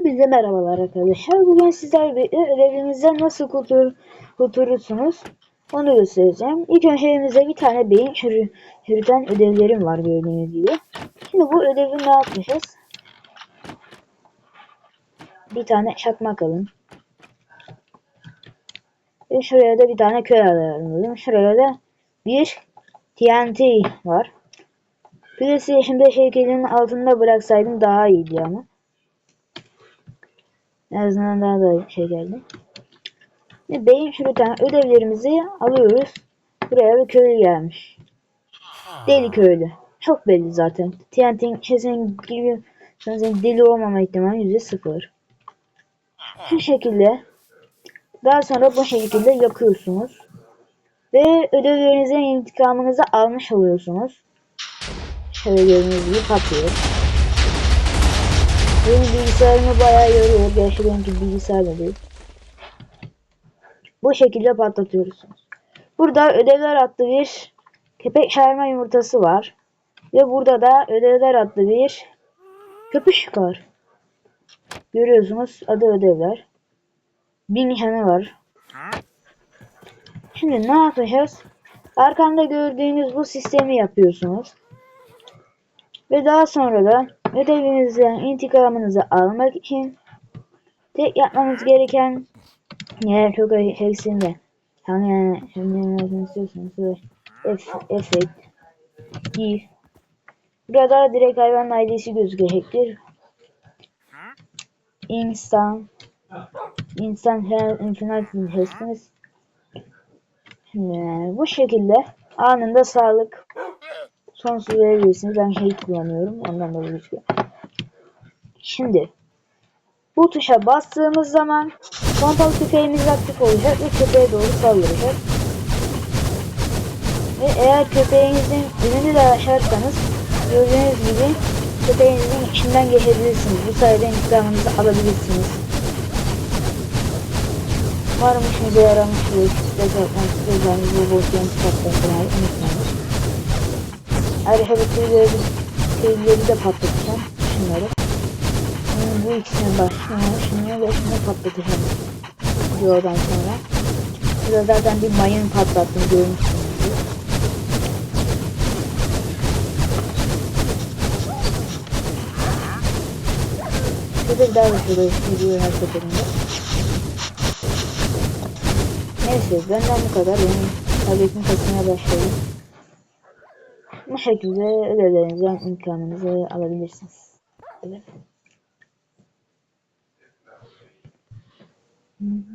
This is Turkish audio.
Hepinize merhabalar arkadaşlar. Bugün sizler birlikte ödevimizden nasıl kurtul kurtulursunuz onu göstereceğim. İlk önce elimizde bir tane beyin çürü çürüten ödevlerim var gördüğünüz gibi. Şimdi bu ödevi ne yapacağız? Bir tane çakmak alın. Ve şuraya da bir tane köy ayarlayalım. Şuraya da bir TNT var. PlayStation 5 heykelinin altında bıraksaydım daha iyiydi ama. En azından daha da şey geldi. Ve beyin çürüten ödevlerimizi alıyoruz. Buraya bir köylü gelmiş. Deli köylü. Çok belli zaten. TNT'nin kesin gibi senin deli olmama ihtimali yüzde sıfır. Bu şekilde daha sonra bu şekilde yakıyorsunuz. Ve ödevlerinizin intikamınızı almış oluyorsunuz. Şöyle gördüğünüz gibi patlıyor. Benim bilgisayarımı bayağı yoruyor. Gerçi benimki bilgisayarla değil. Bu şekilde patlatıyorsunuz. Burada ödevler adlı bir köpek çağırma yumurtası var. Ve burada da ödevler adlı bir köpüş var. Görüyorsunuz adı ödevler. Bir nişanı var. Şimdi ne yapacağız? Arkamda gördüğünüz bu sistemi yapıyorsunuz. Ve daha sonra da ödevinizden intikamınızı almak için tek yapmanız gereken eğer çok hepsinde. Hani yani ne istiyorsanız F, effect give burada direkt hayvan ID'si gözükecektir insan insan her infinite hastens yani bu şekilde anında sağlık sonsuz verebilirsiniz. Ben şey kullanıyorum. Ondan dolayı gözüküyor. Şimdi bu tuşa bastığımız zaman pompalı tüfeğimiz aktif olacak ve köpeğe doğru saldıracak. Ve eğer köpeğinizin önünü de açarsanız gördüğünüz gibi köpeğinizin içinden geçebilirsiniz. Bu sayede intikamınızı alabilirsiniz. Umarım işinize yaramıştır. Size zaten sözlerinizi bu boşluğun çıkartmayı unutmayın. Bu tüyleri, tüyleri de patlatacağım. Şunları. Şimdi bu ikisini başlayalım. Şunu ve şunu patlatacağım. Videodan sonra. Burada zaten bir mayın patlattım görmüşsünüzdür. Şurada daha da şurada video her seferinde. Neyse benden bu kadar. Benim tabletim kasmaya başladı. Bu şekilde ödevlerinizden imkanınızı alabilirsiniz. Evet.